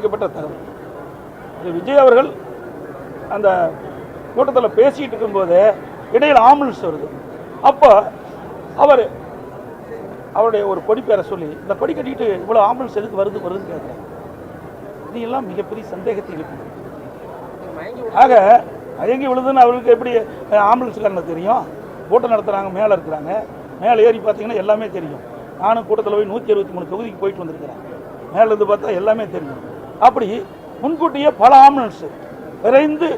கிடைக்கப்பட்ட தகவல் விஜய் அவர்கள் அந்த கூட்டத்தில் பேசிட்டு இருக்கும்போது இடையில் ஆம்புலன்ஸ் வருது. அப்போ அவர் அவருடைய ஒரு கொடி பேரை சொல்லி இந்த கொடி கட்டிட்டு இவ்வளோ ஆம்புலன்ஸ் எதுக்கு வருது வருதுன்னு கேட்குறாங்க இது எல்லாம் மிகப்பெரிய சந்தேகத்தை இருக்கு. ஆக மயங்கி விழுதுன்னு அவருக்கு எப்படி அஹ், தெரியும்? கூட்டம் நடத்துகிறாங்க மேலே இருக்கிறாங்க. மேலே ஏறி பார்த்தீங்கன்னா எல்லாமே தெரியும். நானும் கூட்டத்தில் போய் நூற்றி அறுபத்தி மூணு தொகுதிக்கு போயிட்டு வந்திருக்கிறேன். மேலேருந்து பார்த்தா எல்லாமே தெரியும். அப்படி முன்கூட்டியே பல ஆம்புலன்ஸ் விரைந்து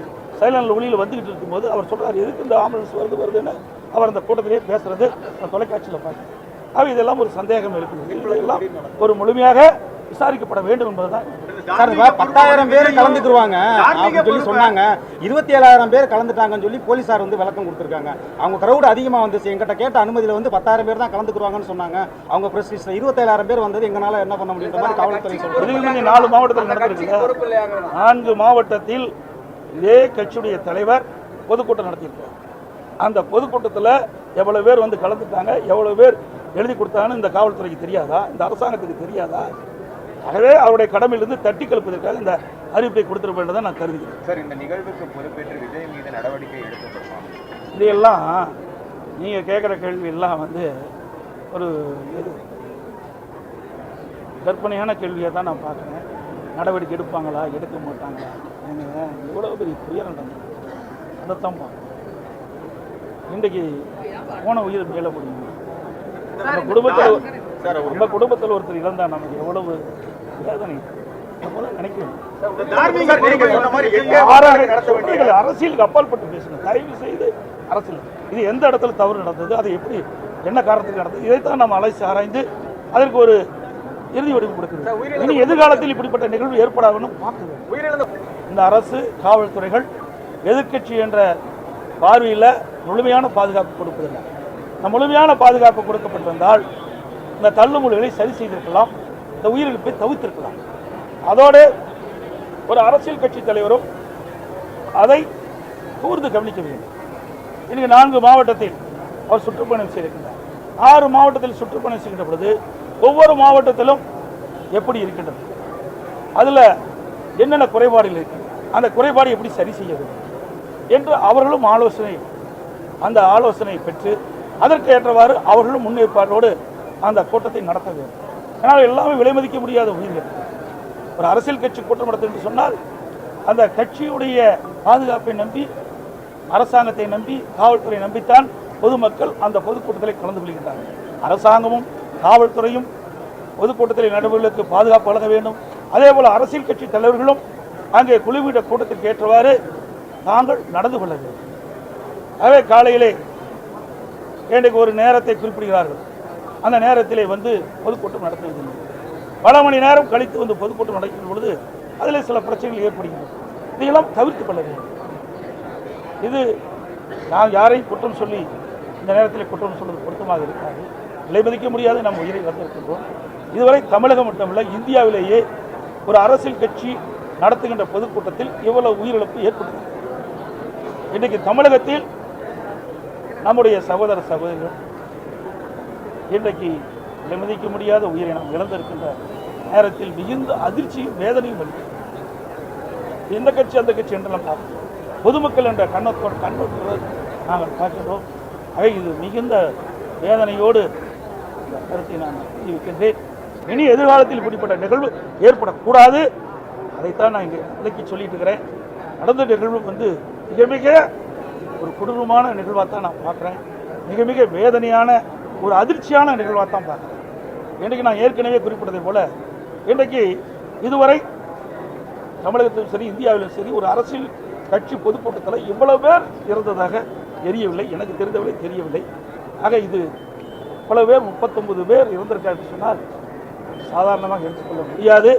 சைலண்டில் ஒளியில் வந்துக்கிட்டு இருக்கும்போது அவர் சொல்கிறார் எதுக்கு இந்த ஆம்புலன்ஸ் வருது வருதுன்னு? அவர் அந்த கூட்டத்திலேயே பேசுகிறது நான் தொலைக்காட்சியில் பார்த்தேன் ஆக இதெல்லாம் ஒரு சந்தேகம் இருக்குது இதெல்லாம் ஒரு முழுமையாக விசாரிக்கப்பட வேண்டும் என்பதுதான். சார் பத்தாயிரம் பேர் கலந்துக்குருவாங்க அப்படின்னு சொல்லி சொன்னாங்க. இருபத்தி ஏழாயிரம் பேர் கலந்துட்டாங்கன்னு சொல்லி போலீசார் வந்து விளக்கம் கொடுத்துருக்காங்க. அவங்க கிரௌட் அதிகமா வந்துச்சு. எங்கிட்ட கேட்ட அனுமதியில வந்து பத்தாயிரம் பேர் தான் கலந்துக்குருவாங்கன்னு சொன்னாங்க. அவங்க பிரஸ் லிஸ்ட்ல இருபத்தேழாயிரம் பேர் வந்தது. எங்களால என்ன பண்ண முடியுன்ற மாதிரி காவல்துறை முந்தைய நாலு மாவட்டத்தில் நடந்திருக்கு நான்கு மாவட்டத்தில் இதே கட்சியுடைய தலைவர் பொதுக்கூட்டம் நடத்தியிருக்கார். அந்த பொதுக்கூட்டத்தில் எவ்வளவு பேர் வந்து கலந்துட்டாங்க? எவ்வளவு பேர் எழுதி கொடுத்தாங்கன்னு இந்த காவல்துறைக்கு தெரியாதா? இந்த அரசாங்கத்துக்கு தெரியாதா? ஆகவே அவருடைய கடமையிலிருந்து தட்டி கலப்பதற்காக இந்த அறிவிப்பை கொடுத்திருப்ப வேண்டும் நான் கருதுகிறேன். சார் இந்த நிகழ்வுக்கு பொறுப்பேற்று விஜய் மீது நடவடிக்கை எடுக்கப்படுமா இதையெல்லாம் நீங்கள் கேட்குற கேள்வி எல்லாம் வந்து ஒரு இது கற்பனையான கேள்வியை தான் நான் பார்க்குறேன். நடவடிக்கை எடுப்பாங்களா எடுக்க மாட்டாங்களா? ஏங்க எவ்வளோ பெரிய துயரம் நடந்தது அதைத்தான் பார்க்கணும் இன்றைக்கு போன உயிர் மேல முடியும்? நம்ம குடும்பத்தில் நம்ம குடும்பத்தில் ஒருத்தர் இழந்தா நமக்கு எவ்வளவு வேதனை? அரசியலுக்கு அப்பாற்பட்டு பேசுங்க. தயவு செய்து அரசியல். இது எந்த இடத்துல தவறு நடந்தது அது எப்படி என்ன காரணத்துக்கு நடந்தது இதைத்தான் நம்ம அலைசி ஆராய்ந்து அதற்கு ஒரு இறுதி வடிவு கொடுக்குது இனி எதிர்காலத்தில் இப்படிப்பட்ட நிகழ்வு ஏற்படாதுன்னு பார்க்க வேண்டும் இந்த அரசு காவல்துறைகள் எதிர்க்கட்சி என்ற பார்வையில் முழுமையான பாதுகாப்பு கொடுப்பதில்லை. முழுமையான பாதுகாப்பு கொடுக்கப்பட்டிருந்தால் இந்த தள்ளுமுடிகளை சரி செய்திருக்கலாம். இந்த உயிரிழப்பை தவிர்த்திருக்கலாம் அதோடு ஒரு அரசியல் கட்சி தலைவரும் அதை கூர்ந்து கவனிக்க வேண்டும். இன்னைக்கு நான்கு மாவட்டத்தில் அவர் சுற்றுப்பயணம் செய்திருக்கிறார் ஆறு மாவட்டத்தில் சுற்றுப்பயணம் செய்கின்ற பொழுது ஒவ்வொரு மாவட்டத்திலும் எப்படி இருக்கின்றது? அதில் என்னென்ன குறைபாடுகள் இருக்கு? அந்த குறைபாடு எப்படி சரி செய்ய வேண்டும்? என்று அவர்களும் ஆலோசனை அந்த ஆலோசனை பெற்று அதற்கு ஏற்றவாறு அவர்களும் முன்னேற்பாட்டோடு அந்த கூட்டத்தை நடத்த வேண்டும். ஏன்னால் எல்லாமே விலை மதிக்க முடியாத உயிர்கள் ஒரு அரசியல் கட்சி கூட்டம் நடத்த என்று சொன்னால் அந்த கட்சியுடைய பாதுகாப்பை நம்பி அரசாங்கத்தை நம்பி காவல்துறை நம்பித்தான் பொதுமக்கள் அந்த பொதுக்கூட்டத்தில் கலந்து கொள்கின்றார்கள். அரசாங்கமும் காவல்துறையும் பொதுக்கூட்டத்தில் நடுவர்களுக்கு பாதுகாப்பு வழங்க வேண்டும். அதே போல் அரசியல் கட்சி தலைவர்களும் அங்கே குழுவிட கூட்டத்திற்கு ஏற்றவாறு தாங்கள் நடந்து கொள்ள வேண்டும். ஆகவே காலையிலே இன்றைக்கு ஒரு நேரத்தை குறிப்பிடுகிறார்கள். அந்த நேரத்திலே வந்து பொதுக்கூட்டம் நடத்துவதில்லை. பல மணி நேரம் கழித்து வந்து பொதுக்கூட்டம் நடக்கும் பொழுது அதில் சில பிரச்சனைகள் ஏற்படுகின்றன. இதையெல்லாம் தவிர்த்து கொள்ள வேண்டும். இது நான் யாரையும் குற்றம் சொல்லி இந்த நேரத்தில் குற்றம் சொல்வது பொருத்தமாக இருக்காது. விலைமதிக்க முடியாது. நம் உயிரை வந்திருக்கின்றோம் இதுவரை தமிழகம் மட்டுமல்ல இந்தியாவிலேயே ஒரு அரசியல் கட்சி நடத்துகின்ற பொதுக்கூட்டத்தில் இவ்வளவு உயிரிழப்பு ஏற்பட்டது இன்றைக்கு தமிழகத்தில் நம்முடைய சகோதர சகோதரிகள் இன்றைக்கு விலைமதிக்க முடியாத உயிரை நாம் இழந்திருக்கின்ற நேரத்தில் மிகுந்த அதிர்ச்சியும் வேதனையும் அளிக்கிறது எந்த கட்சி அந்த கட்சி என்றெல்லாம் பார்க்கிறோம் பொதுமக்கள் என்ற கண்ணத்தோடு கண்ணோட்டோடு நாங்கள் பார்க்கிறோம் ஆக இது மிகுந்த வேதனையோடு இந்த கருத்தை நான் தெரிவிக்கின்றேன். இனி எதிர்காலத்தில் இப்படிப்பட்ட நிகழ்வு ஏற்படக்கூடாது. அதைத்தான் நான் இங்கே விளக்கி சொல்லிட்டு இருக்கிறேன். நடந்த நிகழ்வு வந்து மிக மிக ஒரு கொடூரமான நிகழ்வாக தான் நான் பார்க்குறேன். மிக மிக வேதனையான ஒரு அதிர்ச்சியான நிகழ்வாக தான் பார்க்குறேன். இன்றைக்கு நான் ஏற்கனவே குறிப்பிட்டதை போல இன்றைக்கு இதுவரை தமிழகத்திலும் சரி இந்தியாவிலும் சரி ஒரு அரசியல் கட்சி பொதுக்கூட்டத்தில் இவ்வளவு பேர் இறந்ததாக தெரியவில்லை எனக்கு தெரிந்தவரை தெரியவில்லை. ஆக இது பல பேர் முப்பத்தொன்பது பேர் இறந்திருக்காரு சொன்னால் சாதாரணமாக எடுத்துக்கொள்ள முடியாது.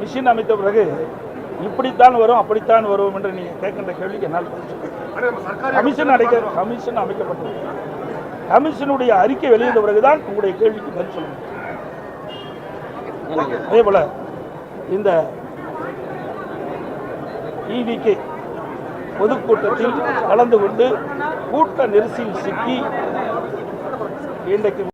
மிஷின் அமைத்த பிறகு இப்படித்தான் வரும் அப்படித்தான் வரும் என்று நீங்கள் கேட்கின்ற கேள்விக்கு என்னால் பதில் சொல்ல முடியாது. ஆனா நம்ம சர்க்காரி கமிஷன் அடைக்க கமிஷன் அமைக்கப்பட்டது. கமிஷனுடைய அறிக்கை வெளியிட்ட பிறகுதான் உங்களுடைய கேள்விக்கு பதில் சொல்ல முடியும். அதே போல இந்த இவிகே பொதுக்கூட்டத்தில் கலந்து கொண்டு கூட்ட நெரிசலில் சிக்கி இன்றைக்கு